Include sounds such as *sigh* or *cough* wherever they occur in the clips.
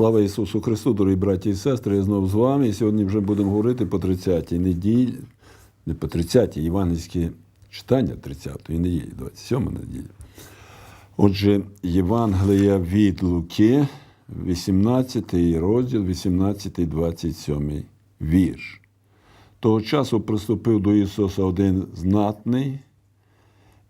Слава Ісусу Христу, дорогі браті і сестри, я знову з вами. І сьогодні вже будемо говорити по 30-й неділі, не по 30-й, євангельське читання 30-ї неділі, 27 неділі. Отже, Євангелія від Луки, 18 розділ, 18-27 вірш. Того часу приступив до Ісуса один знатний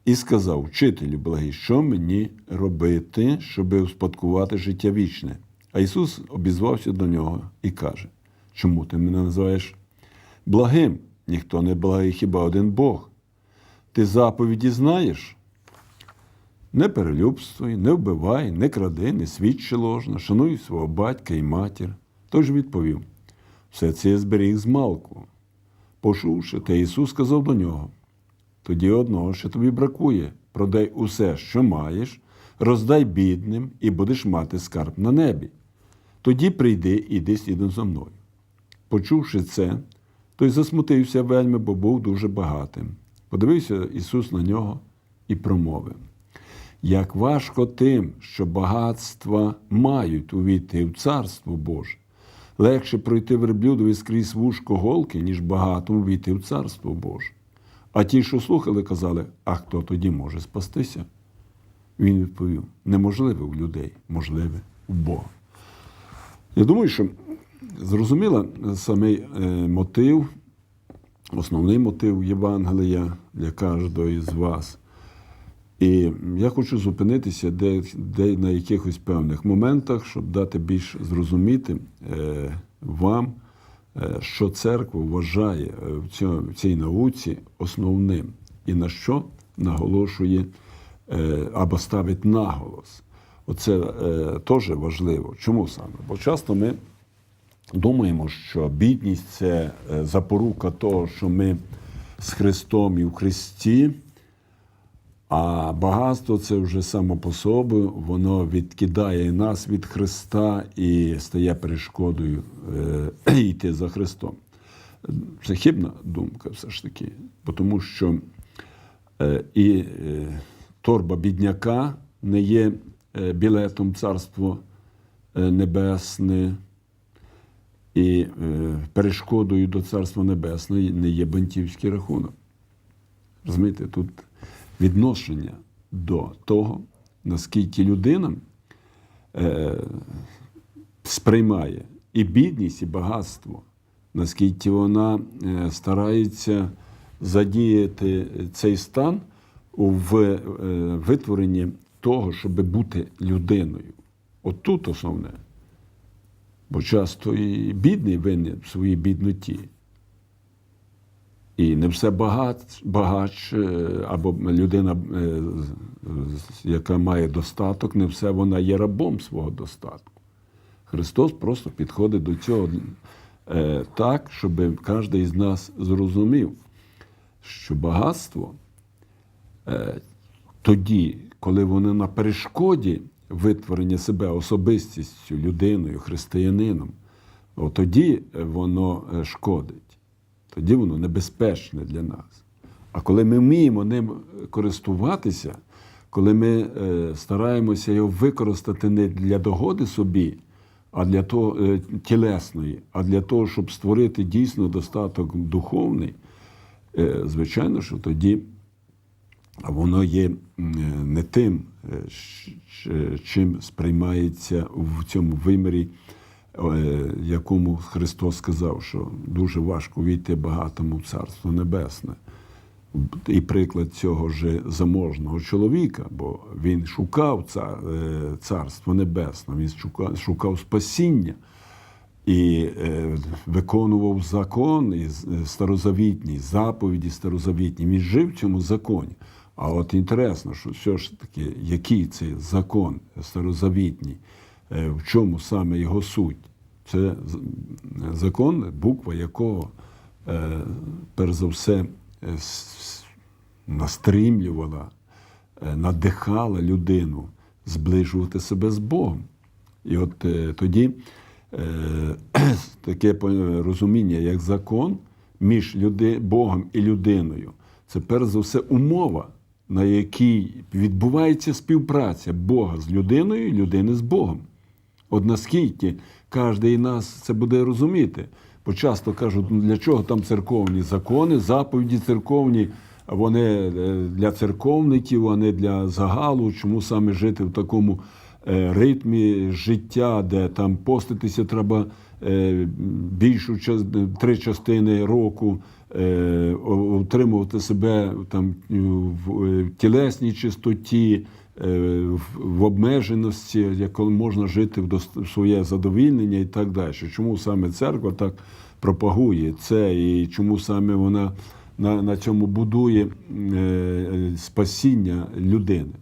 і сказав: Вчителю благий, що мені робити, щоби успадкувати життя вічне? А Ісус обізвався до нього і каже: Чому ти мене називаєш благим? Ніхто не благий, хіба один Бог. Ти заповіді знаєш? Не перелюбствуй, не вбивай, не кради, не свідчи ложно, шануй свого батька і матір. Тож відповів: все це я зберіг з малку. Почувши те, Ісус сказав до нього: тоді одного, що тобі бракує, продай усе, що маєш, роздай бідним, і будеш мати скарб на небі. Тоді прийди і йди слідом за мною. Почувши це, той засмутився вельми, бо був дуже багатим. Подивився Ісус на нього і промовив: як важко тим, що багатства мають увійти в Царство Боже. Легше пройти верблюдові скрізь вушко голки, ніж багатому війти в Царство Боже. А ті, що слухали, казали, а хто тоді може спастися? Він відповів: неможливе у людей, можливе у Бога. Я думаю, що зрозуміла самий е, мотив, основний мотив Євангелія для кожного з вас. І я хочу зупинитися де, де на якихось певних моментах, щоб дати більш зрозуміти е, вам, е, що церква вважає в, цій науці основним і на що наголошує або ставить наголос. Оце е, теж важливо. Чому саме? Бо часто ми думаємо, що бідність це е, запорука того, що ми з Христом і в Христі. А багатство це вже само по собі, воно відкидає нас від Христа і стає перешкодою е, *clears throat* йти за Христом. Це хибна думка, все ж таки, бо тому що е, і е, торба бідняка не є білетом Царство е, Небесне, і е, перешкодою до Царства Небесного не є бантівський рахунок. Розумієте, тут відношення до того, наскільки людина е, сприймає і бідність, і багатство, наскільки вона е, старається задіяти цей стан в е, витворенні того, щоб бути людиною. От тут основне. Бо часто і бідний винен в своїй бідноті. І не все багач, багач е, або людина, е, яка має достаток, не все вона є рабом свого достатку. Христос просто підходить до цього е, так, щоб кожен із нас зрозумів, що багатство тоді, коли воно на перешкоді витворення себе особистістю, людиною, християнином, от тоді воно е, шкодить тоді воно небезпечне для нас. А коли ми вміємо ним користуватися, коли ми е, стараємося його використати не для догоди собі, а для того е, тілесної, а для того, щоб створити дійсно достаток духовний, е, звичайно, що тоді воно є е, не тим, е, щ- чим сприймається в цьому вимірі, е, якому Христос сказав, що дуже важко війти багатому в Царство Небесне. І приклад цього ж заможного чоловіка, бо він шукав ца- е, Царство Небесне, він шукав, спасіння і е, виконував закон і е, старозавітній, заповіді старозавітні. Він жив в цьому законі. А от інтересно, що все ж таки, який це закон старозавітній, е, в чому саме його суть? Це закон, буква якого, е, перш за все, е, е, надихала людину зближувати себе з Богом. І от тоді *clears throat* таке розуміння, як закон між Богом і людиною, це перш за все умова, на якій відбувається співпраця Бога з людиною людини з Богом. От наскільки кожен нас це буде розуміти. Бо часто кажуть, ну для чого там церковні закони, заповіді церковні, вони е, для церковників, не для загалу. Чому саме жити в такому е, ритмі життя, де там поститися треба більшу час- три частини року, е, утримувати себе там в е, тілесній чистоті, е, в- в обмеженості, як коли можна жити в своє задовільнення і так далі. Чому саме церква так пропагує це, і чому саме вона на, на цьому будує е, е, спасіння людини?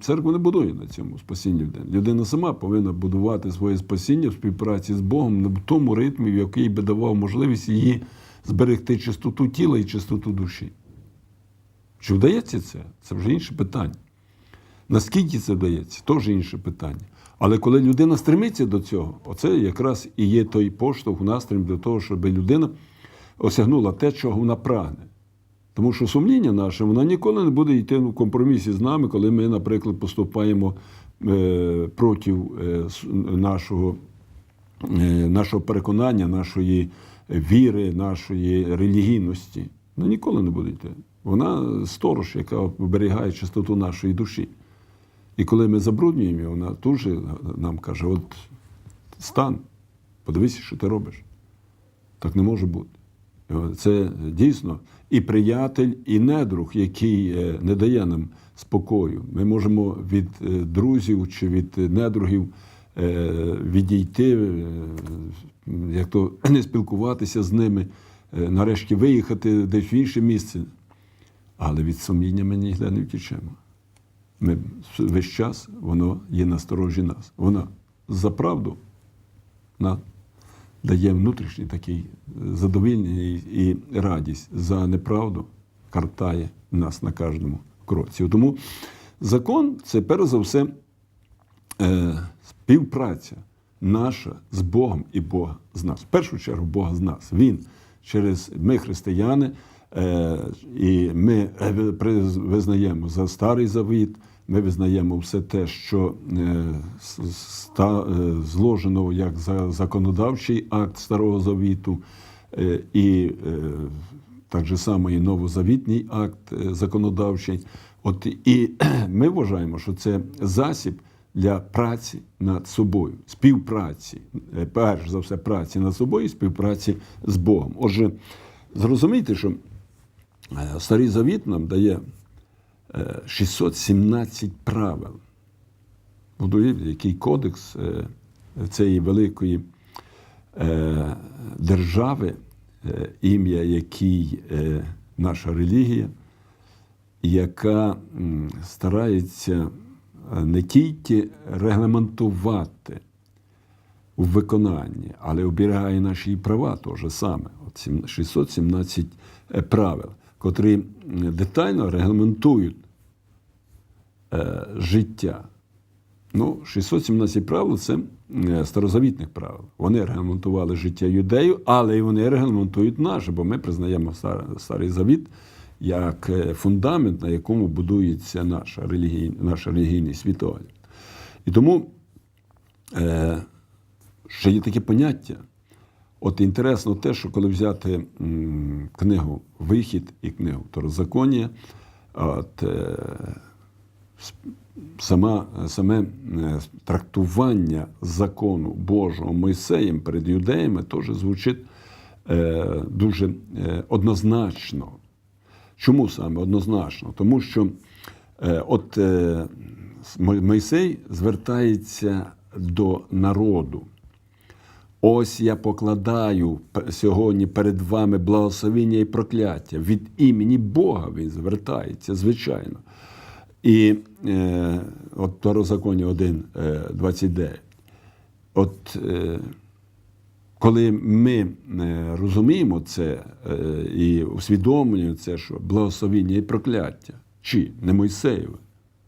Церква не будує на цьому спасіння людини. Людина сама повинна будувати своє спасіння в співпраці з Богом в тому ритмі, в який би давав можливість її зберегти чистоту тіла і чистоту душі. Чи вдається це? Це вже інше питання. Наскільки це вдається, теж інше питання. Але коли людина стремиться до цього, оце якраз і є той поштовх, настрім для того, щоб людина осягнула те, чого вона прагне. Тому що сумління наше, воно ніколи не буде йти в компромісі з нами, коли ми, наприклад, поступаємо е, проти е, нашого, е, нашого переконання, нашої віри, нашої релігійності. Ну, ніколи не буде йти. Вона сторож, яка оберігає чистоту нашої душі. І коли ми забруднюємо її, вона тут же нам каже: от стан, подивися, що ти робиш. Так не може бути. Це дійсно і приятель, і недруг, який е, не дає нам спокою. Ми можемо від е, друзів чи від недругів е, відійти, е, як то не спілкуватися з ними, е, нарешті виїхати десь в інше місце. Але від сумління ми ніде не втічемо. Ми весь час воно є насторожі нас. Вона за правду на дає внутрішній такий задовільнення і і радість за неправду картає нас на кожному кроці. Тому закон це перш за все е, співпраця наша з Богом і Бога з нас. В першу чергу Бога з нас. Він через ми, християни, е, і ми е, визнаємо за старий завіт. Ми визнаємо все те, що е, е, зложено як законодавчий акт Старого Завіту, е, і так же само і новозавітній акт законодавчий. От і *clears throat* ми вважаємо, що це засіб для праці над собою, співпраці, перш за все, праці над собою співпраці з Богом. Отже, зрозумійте, що Старий Завіт нам дає 617 правил. От який кодекс е, цієї великої е, держави, е, ім'я якій наша релігія, яка старається не тільки регламентувати у виконанні, але оберігає наші права теж саме. От 617 правил, котрі детально регламентують е, життя. Ну, 617 правил це е, старозавітних правил. Вони регламентували життя юдею, але і вони регламентують наше, бо ми признаємо старий завіт як е, фундамент, на якому будується наша релігійна, наш релігійний світогляд. І тому е, ще є таке поняття. От інтересно те, що коли взяти книгу Вихід і книгу Второзаконія, от, е, сама, саме е, трактування закону Божого Мойсеєм перед юдеями теж звучить е, дуже е, однозначно. Чому саме однозначно? Тому що е, от е, Мойсей звертається до народу. Ось я покладаю сьогодні перед вами благословіння і прокляття. Від імені Бога він звертається, звичайно. І е, от Второзаконня 1, е, 29. От е, коли ми е, розуміємо це е, і усвідомлюємо це, що благословіння і прокляття, чи не Мойсеєве,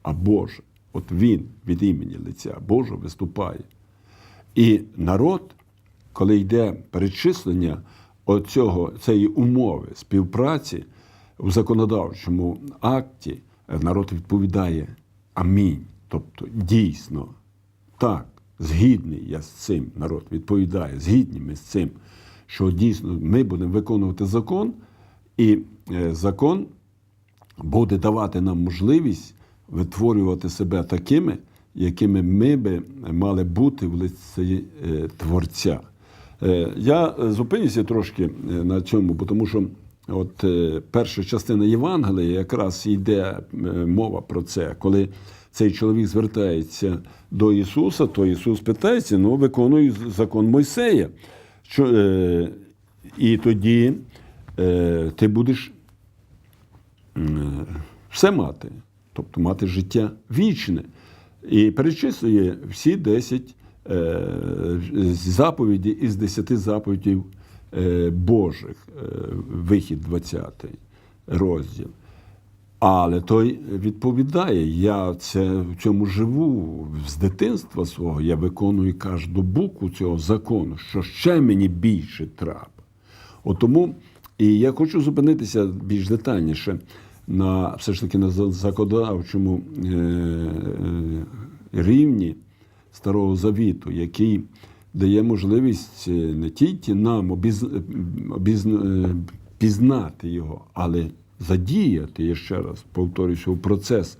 а Боже, от він від імені лиця Божого виступає. І народ, коли йде перечислення оцього, цієї умови співпраці в законодавчому акті, народ відповідає Амінь. Тобто, дійсно, так, згідний я з цим народ відповідає, згідні ми з цим, що дійсно ми будемо виконувати закон, і е, закон буде давати нам можливість витворювати себе такими, якими ми би мали бути в лиці е, Творця. Е, Я е, зупинюся трошки е, на цьому, тому що от е, перша частина Євангелія якраз йде е, мова про це. Коли цей чоловік звертається до Ісуса, то Ісус питається: ну, виконуй закон Мойсея. Е, і тоді ти будеш все мати, тобто мати життя вічне. І перечислює всі 10 е, заповіді із 10 заповідей е, Божих, е, вихід 20 розділ. Але той відповідає: я це в цьому живу з дитинства свого, я виконую кожну букву цього закону, що ще мені більше треба. Тому і я хочу зупинитися більш детальніше на все ж таки на законодавчому е, е, рівні Старого Завіту, який дає можливість е, не тільки нам обіз, обіз, е, пізнати його, але задіяти, я ще раз повторюся, в процес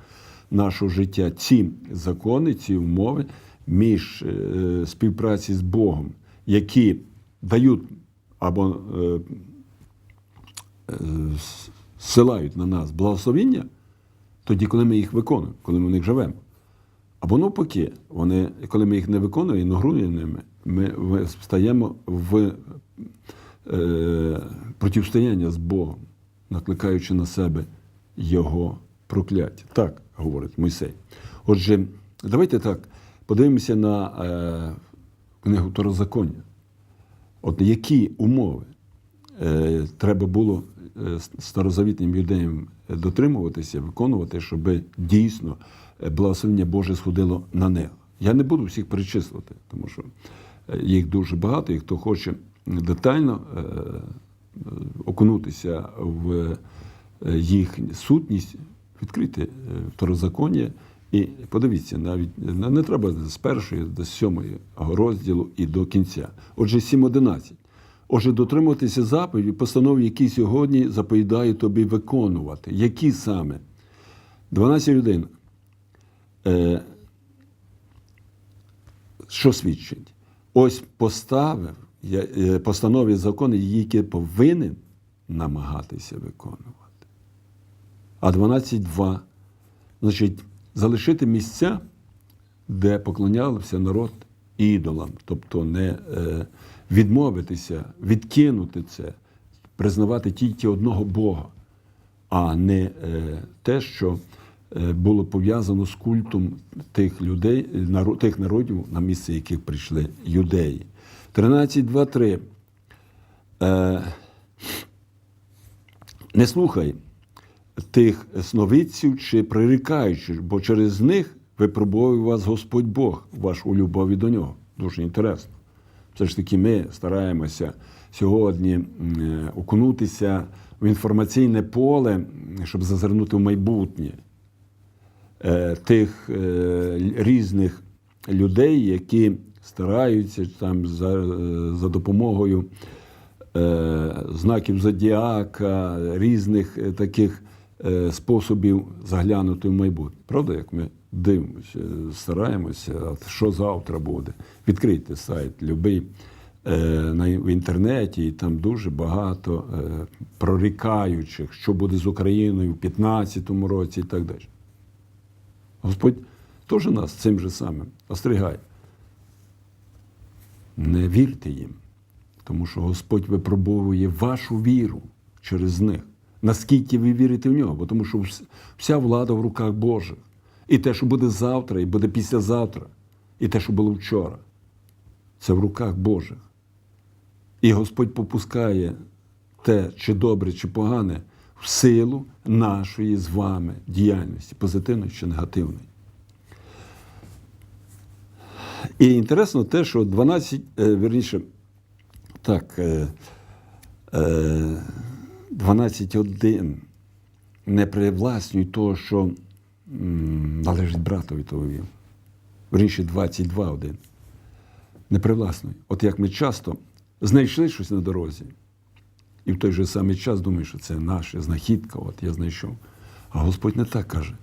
нашого життя ці закони, ці умови між е, співпраці з Богом, які дають або е, е, зсилають на нас благословіння, тоді, коли ми їх виконуємо, коли ми в них живемо. Або навпаки, вони, коли ми їх не виконуємо, ігноруємо ними, ми стаємо в е, протистояння з Богом, накликаючи на себе Його прокляття. Так говорить Мойсей. Отже, давайте так подивимося на е, книгу Второзаконня. От які умови е, треба було е, старозавітнім юдеям дотримуватися, виконувати, щоб дійсно е, благословення Боже сходило на них. Я не буду всіх перечислити, тому що їх дуже багато, і хто хоче детально е, е, окунутися в е, їх сутність, відкрити второзаконня і подивіться, навіть не треба з першої до сьомої розділу і до кінця. Отже, 7.11. Отже, дотримуватися заповіді, постанов, які сьогодні заповідаю тобі виконувати. Які саме? 12 людей. Е, що свідчить? Ось поставив е, постанови закони, які повинен намагатися виконувати. А 12.2. Значить, залишити місця, де поклонявся народ ідолам, тобто не е, відмовитися, відкинути це, признавати тільки одного Бога, а не е, те, що було пов'язано з культом тих людей, тих народів, на місце яких прийшли юдеї. 13.2.3. Е, не слухай тих сновидців чи прирікаючих, бо через них випробує вас Господь Бог, вашу любові до нього. Дуже інтересно. Все ж таки, ми стараємося сьогодні е, окунутися в інформаційне поле, щоб зазирнути в майбутнє е, тих е, різних людей, які стараються там за, е, за допомогою е, знаків зодіака, різних е, таких е, способів заглянути в майбутнє. Правда, як ми дивимося, стараємося, а що завтра буде. Відкрийте сайт любий е, в інтернеті, і там дуже багато е, прорікаючих, що буде з Україною в 2015 році і так далі. Господь теж нас цим же самим остерігає. Не вірте їм, тому що Господь випробовує вашу віру через них. Наскільки ви вірите в нього? Бо тому що вся влада в руках Божих. І те, що буде завтра, і буде післязавтра, і те, що було вчора. Це в руках Божих. І Господь попускає те, чи добре, чи погане, в силу нашої з вами діяльності, позитивної чи негативної. І інтересно те, що 12, е, вірніше, так, е, е, 12.1 не привласнюй того, що належить братові твоєму. Вірніше 22.1. не привласнуй. От як ми часто знайшли щось на дорозі, і в той же самий час думаєш, що це наша знахідка, от я знайшов. А Господь не так каже.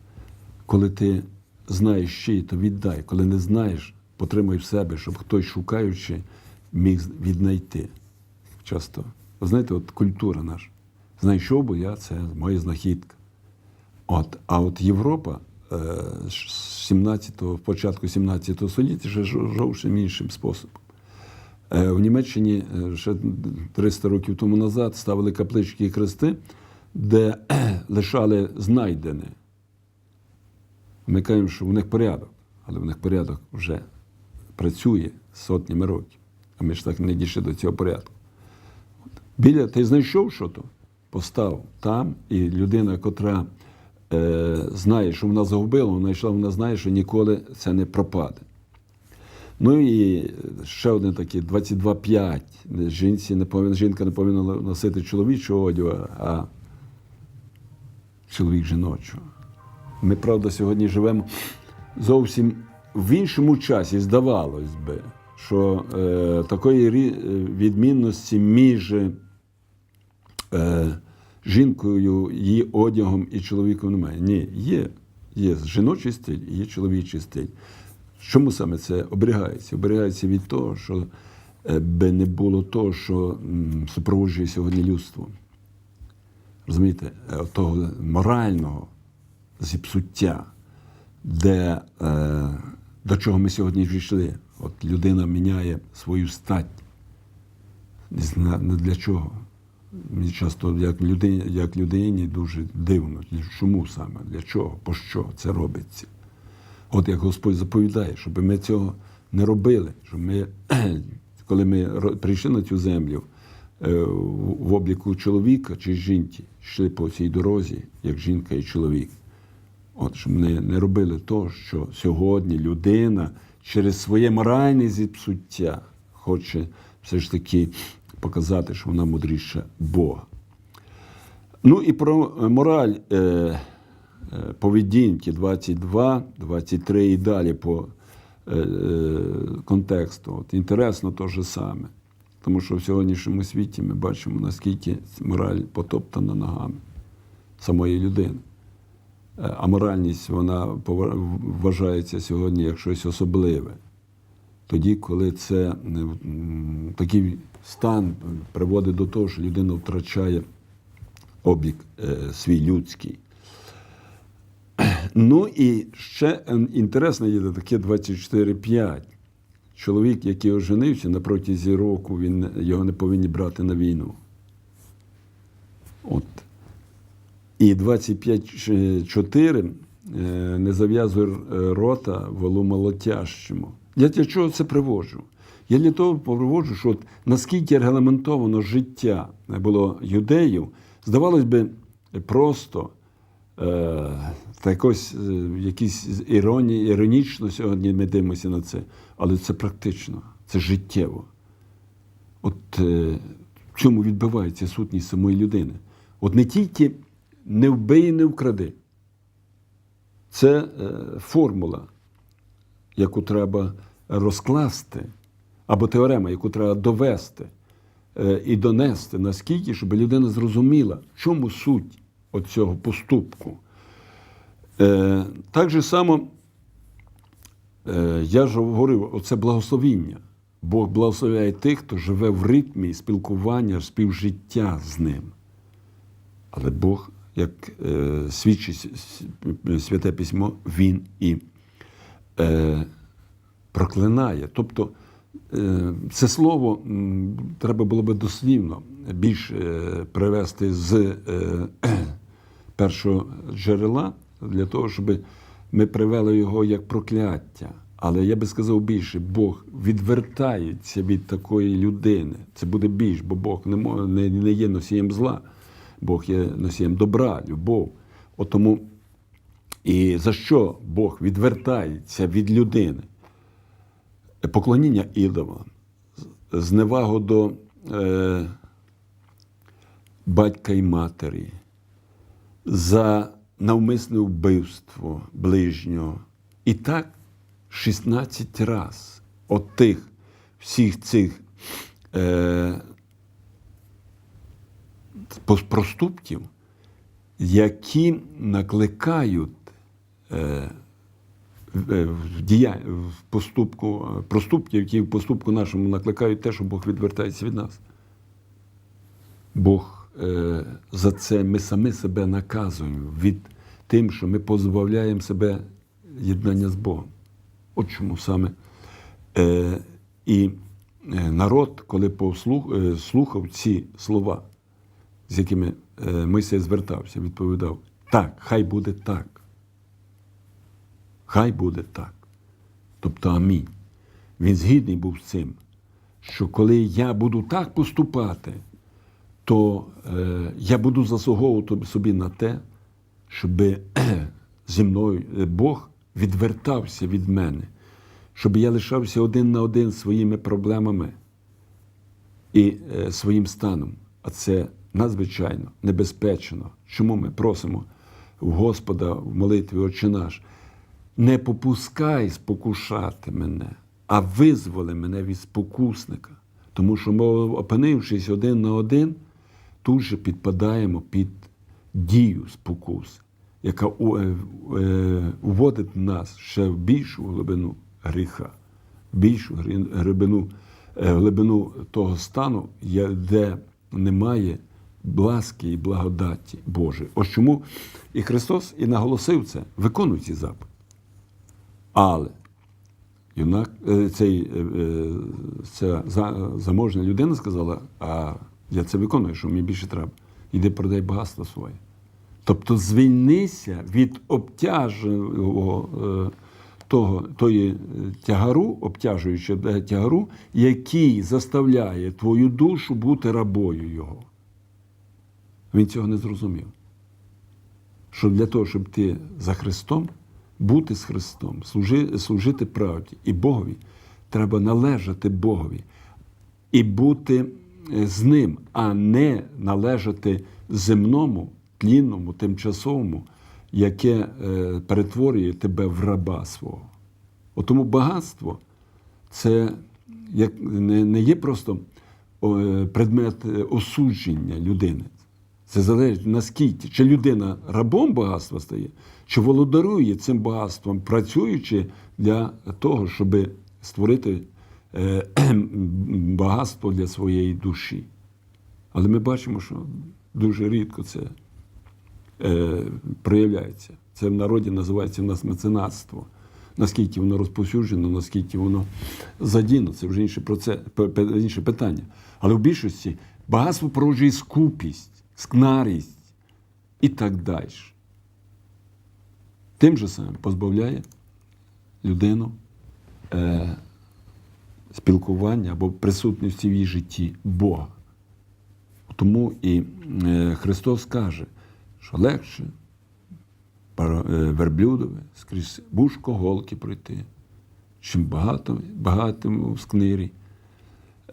Коли ти знаєш чиї, то віддай. Коли не знаєш, потримай в себе, щоб хтось шукаючи міг віднайти. Часто. Знаєте, от культура наша. Знайшов би я, це моя знахідка. От, а от Європа е, з 17-го, початку 17 століття вже жо- зовсім іншим способом. Е, В Німеччині е, ще 300 років тому назад ставили каплички і хрести, де *clears throat* лишали знайдене. Ми кажемо, що в них порядок, але в них порядок вже працює сотнями років. А ми ж так не дійшли до цього порядку. Біля ти знайшов що то, постав там, і людина, котра е, знає, що вона загубила, вона йшла, вона знає, що ніколи це не пропаде. Ну і ще один такий 22-5. Жінці не повинна, жінка не повинна носити чоловічого одягу, а чоловік жіночого. Ми, правда, сьогодні живемо зовсім в іншому часі, здавалось би, що е, такої відмінності між е, жінкою, її одягом і чоловіком немає. Ні, є. Є жіночий стиль, і є чоловічий стиль. Чому саме це оберігається? Оберігається від того, що е, би не було того, що супроводжує сьогодні людство. Розумієте, е, того морального зіпсуття, де, е, до чого ми сьогодні війшли. От людина міняє свою стать. Не для чого. Мені часто, як людині, як людині, дуже дивно. Чому саме? Для чого? По що це робиться? От як Господь заповідає, щоб ми цього не робили, щоб ми, *clears throat* коли ми прийшли на цю землю е, в обліку чоловіка чи жінки, йшли по цій дорозі, як жінка і чоловік. От, щоб не, не робили того, що сьогодні людина через своє моральне зіпсуття хоче все ж таки показати, що вона мудріша Бога. Ну і про е, мораль е, поведінки 22, 23 і далі по е, е, контексту. От, інтересно те ж саме. Тому що в сьогоднішньому світі ми бачимо, наскільки мораль потоптана ногами самої людини. Е, А моральність вона вважається сьогодні як щось особливе. Тоді, коли це е, такий стан приводить до того, що людина втрачає облік е, свій людський. Ну і ще е, інтересне є таке 24-5. Чоловік, який оженився на протязі року, він, його не повинні брати на війну. От. І 25.4 е, не зав'язуй е, рота волу молотящому. Я для чого це приводжу? Я для того приводжу, що от наскільки регламентовано життя було юдеїв, здавалось би, просто е, та якось, е, якісь іронії, іронічно сьогодні ми дивимося на це, але це практично, це життєво. От е, в чому відбивається сутність самої людини? От не тільки не вбий, і не вкради. Це формула, яку треба розкласти, або теорема, яку треба довести і донести наскільки, щоб людина зрозуміла, в чому суть оцього поступку. Е, так же само Е, Я ж говорив, оце благословіння. Бог благословляє тих, хто живе в ритмі спілкування, співжиття з ним. Але Бог, як е, свідчить Святе Письмо, Він і е, проклинає. Тобто е, це слово треба було би дослівно більш е, привести з е, першого джерела для того, щоб ми привели його як прокляття. Але я би сказав більше, Бог відвертається від такої людини. Це буде більш, бо Бог не, не, не є носієм зла, Бог є носієм добра, любов. От тому і за що Бог відвертається від людини? Поклоніння ідолам, зневагу до е, батька і матері, за навмисне вбивство ближнього. І так 16 раз от тих всіх цих е, проступків, які накликають е, в- е, в поступку, е, проступки, які в поступку нашому накликають те, що Бог відвертається від нас. Бог за це ми самі себе наказуємо від тим, що ми позбавляємо себе єднання з Богом. От чому саме. Е, і е, народ, коли послух, е, слухав ці слова, з якими е, Мойсей звертався, відповідав: так, хай буде так. Хай буде так. Тобто амінь. Він згідний був з цим, що коли я буду так поступати, то е, я буду заслуговувати собі на те, щоб *clears throat* зі мною е, Бог відвертався від мене, щоб я лишався один на один своїми проблемами і е, своїм станом. А це надзвичайно небезпечно. Чому ми просимо в Господа в молитві Отче наш, не попускай спокушати мене, а визволи мене від спокусника. Тому що опинившись один на один, тут же підпадаємо під дію спокус, яка у- е, е, нас ще в більшу глибину гріха, в більшу глибину, е, глибину того стану, де немає ласки і благодаті Божої. Ось чому і Христос і наголосив це, виконуй ці заповіді. Але юнак, цей, ця заможна людина сказала, а я це виконую, що мені більше треба. Іди продай багатство своє. Тобто звільнися від обтяжливого е, того, тої е, тягару, обтяжуючого е, тягару, який заставляє твою душу бути рабою його. Він цього не зрозумів. Що для того, щоб ти за Христом, бути з Христом, служи, служити правді і Богові, треба належати Богові і бути з ним, а не належати земному, тлінному, тимчасовому, яке е, перетворює тебе в раба свого. От Тому багатство це як, не, є просто е, предмет е, осудження людини. Це залежить наскільки, чи людина рабом багатства стає, чи володарує цим багатством, працюючи для того, щоб створити е, *clears throat* багатство для своєї душі. Але ми бачимо, що дуже рідко це е, проявляється. Це в народі називається в нас меценатство. Наскільки воно розповсюджено, наскільки воно задіно, це вже інше, проце, пе- пе- інше питання. Але в більшості багатство породжує скупість, скнарість і так далі. Тим же самим позбавляє людину е, спілкування або присутності в її житті Бога. Тому і е, Христос каже, що легше е, верблюдове скрізь вушко голки пройти, чим багато, багатому в скнирі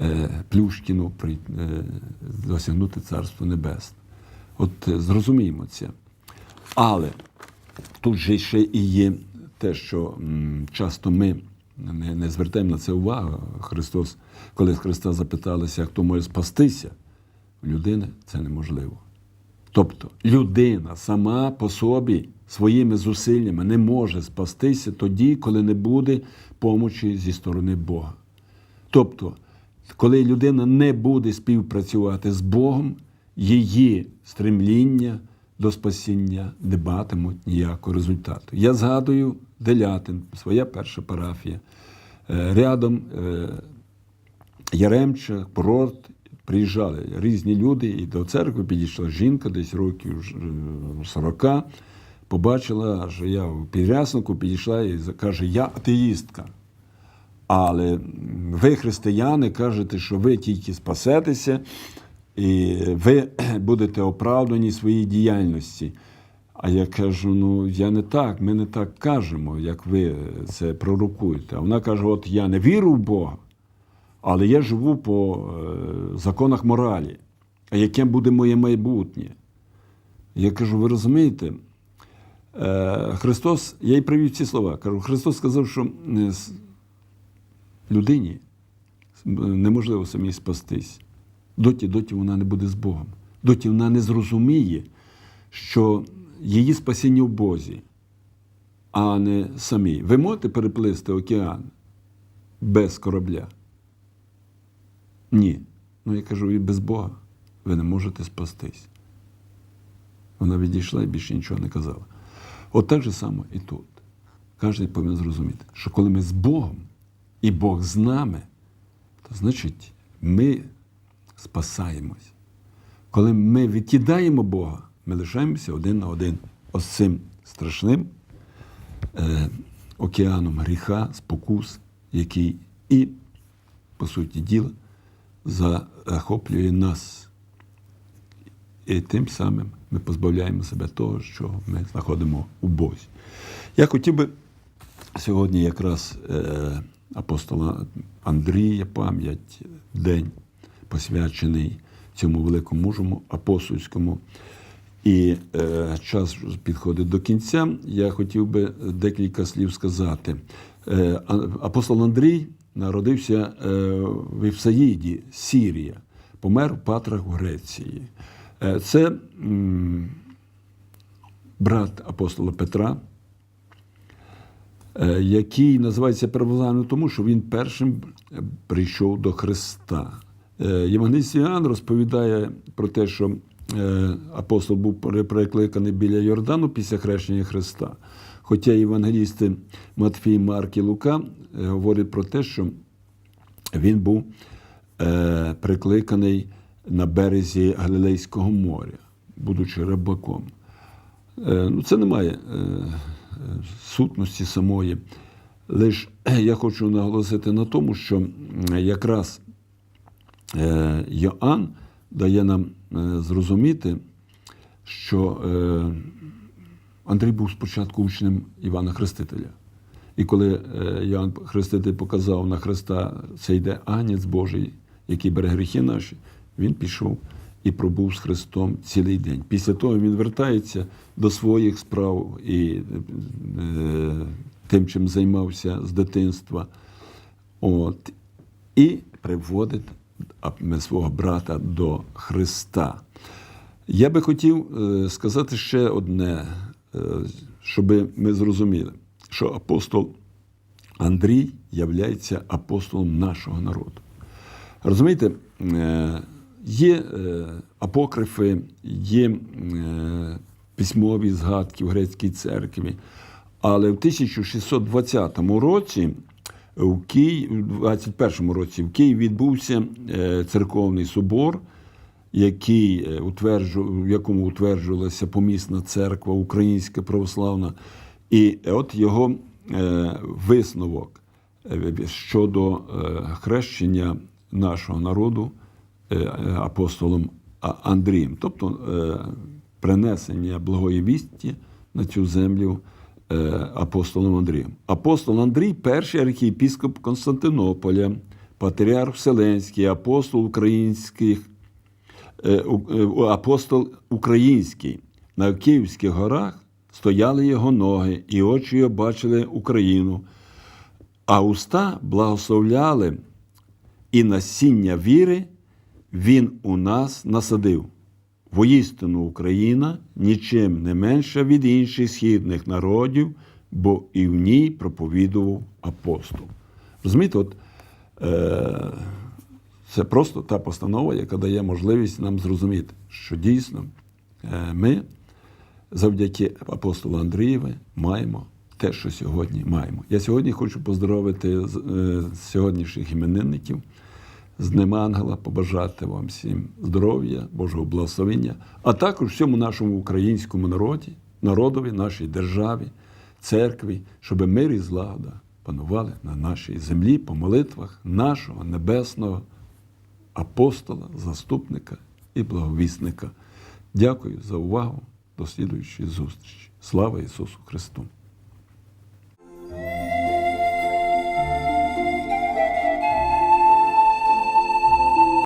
е, Плюшкіну досягнути Царство Небесне. От зрозуміємо це. Але тут же ще і є те, що часто ми не, не звертаємо на це увагу. Христос, коли Христа запиталися, хто може спастися, у людини це неможливо. Тобто людина сама по собі своїми зусиллями не може спастися тоді, коли не буде помочі зі сторони Бога. Тобто, коли людина не буде співпрацювати з Богом, її стремління до спасіння не матимуть ніякого результату. Я згадую Делятин, своя перша парафія. Е, Рядом е, Яремча, курорт, приїжджали різні люди, і до церкви підійшла жінка, десь років е, 40, побачила, що я в підряснику підійшла і каже, я атеїстка. Але ви, християни, кажете, що ви тільки спасетеся, і ви *clears throat* будете оправдані своїй діяльності. А я кажу: ну я не так, ми не так кажемо, як ви це пророкуєте. А вона каже: От я не вірю в Бога, але я живу по е, законах моралі. А яким буде моє майбутнє? Я кажу, ви розумієте? Е, Христос, я їй привів ці слова. Кажу, Христос сказав, що е, людині неможливо самій спастись. Доті, доті вона не буде з Богом. Доті вона не зрозуміє, що її спасіння в Бозі, а не самій. Ви можете переплисти океан без корабля? Ні. Ну я кажу, і без Бога ви не можете спастись. Вона відійшла і більше нічого не казала. От так же само і тут. Кожен повинен зрозуміти, що коли ми з Богом і Бог з нами, то значить ми спасаємось. Коли ми відкидаємо Бога, ми лишаємося один на один ось цим страшним е, океаном гріха, спокус, який і, по суті діла, захоплює нас. І тим самим ми позбавляємо себе того, що ми знаходимо у Бозі. Я хотів би сьогодні якраз е, апостола Андрія пам'ять, день посвячений цьому великому мужому апостольському. І е, час підходить до кінця. Я хотів би декілька слів сказати. Е, апостол Андрій народився е, в Івсаїді, Сірія, помер в Патрах в Греції. Е, це м, брат апостола Петра, е, який називається православним тому, що він першим прийшов до Христа. Е, Євангеліст розповідає про те, що е, апостол був перекликаний біля Йордану після хрещення Христа. Хоча євангелісти Матфій, Марк і Лука е, говорять про те, що він був прикликаний на березі Галілейського моря, будучи рибаком. Ну, це не має е, сутності самої. Лише я хочу наголосити на тому, що якраз Йоанн дає нам е, зрозуміти, що е, Андрій був спочатку учнем Івана Хрестителя. І коли е, Іоанн Хреститель показав на Христа, це йде Агнець Божий, який бере гріхи наші, він пішов і пробув з Христом цілий день. Після того він вертається до своїх справ і е, тим, чим займався з дитинства. От, і приводить свого брата до Христа. Я би хотів е, сказати ще одне, е, щоб ми зрозуміли, що апостол Андрій являється апостолом нашого народу. Розумієте, е, є апокрифи, є письмові згадки в грецькій церкві, але в 1620 році в Києві, в 21 році в Києві відбувся е, церковний собор, який е, утверджу- в якому утверджувалася помісна церква українська православна, і от його е, висновок щодо хрещення нашого народу апостолом Андрієм, тобто принесення благої вісті на цю землю апостолом Андрієм. Апостол Андрій перший архієпіскоп Константинополя, патріарх Вселенський, апостол українських е, е, апостол український. На Київських горах стояли його ноги, і очі його бачили Україну, а уста благословляли, і насіння віри він у нас насадив. Воістину Україна нічим не менша від інших східних народів, бо і в ній проповідував апостол. Розумієте, от, е, це просто та постанова, яка дає можливість нам зрозуміти, що дійсно е, ми завдяки апостолу Андрієві маємо те, що сьогодні маємо. Я сьогодні хочу поздоровити е, сьогоднішніх іменинників з Днем Ангела, побажати вам всім здоров'я, Божого благословення, а також всьому нашому українському народі, народові, нашій державі, церкві, щоб мир і злагода панували на нашій землі по молитвах нашого небесного апостола, заступника і благовісника. Дякую за увагу. До слідуючої зустрічі. Слава Ісусу Христу!